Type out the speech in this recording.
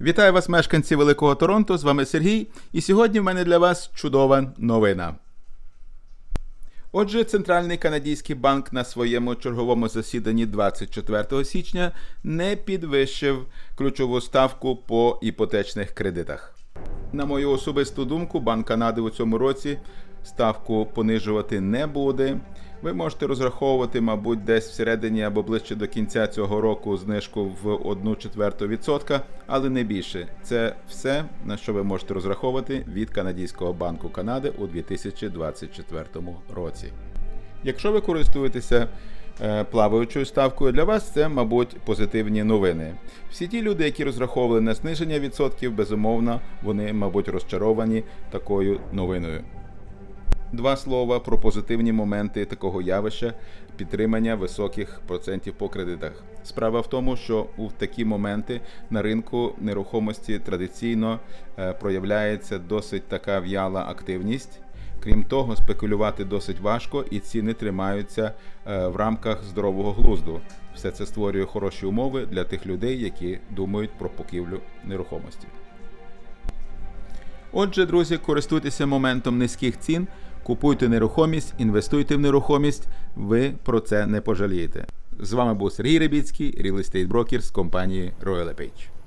Вітаю вас, мешканці Великого Торонто. З вами Сергій. І сьогодні в мене для вас чудова новина. Отже, Центральний канадський банк на своєму черговому засіданні 24 січня не підвищив ключову ставку по іпотечних кредитах. На мою особисту думку, Банк Канади у цьому році ставку понижувати не буде. Ви можете розраховувати, мабуть, десь всередині або ближче до кінця цього року знижку в 1 четверту відсотка, але не більше. Це все, на що ви можете розраховувати від Канадського банку Канади у 2024 році. Якщо ви користуєтеся е, плаваючою ставкою, для вас це, мабуть, позитивні новини. Всі ті люди, які розраховували на зниження відсотків, безумовно, вони, мабуть, розчаровані такою новиною. Два слова про позитивні моменти такого явища підтримання високих процентів по кредитах. Справа в тому, що у такі моменти на ринку нерухомості традиційно е, проявляється досить така в'яла активність. Крім того, спекулювати досить важко і ціни тримаються е, в рамках здорового глузду. Все це створює хороші умови для тих людей, які думають про поківлю нерухомості. Отже, друзі, користуйтеся моментом низьких цін, купуйте нерухомість, інвестуйте в нерухомість, ви про це не пожалієте. З вами був Сергій Рибіцький, Real Estate Brokers з компанії Royal LePage.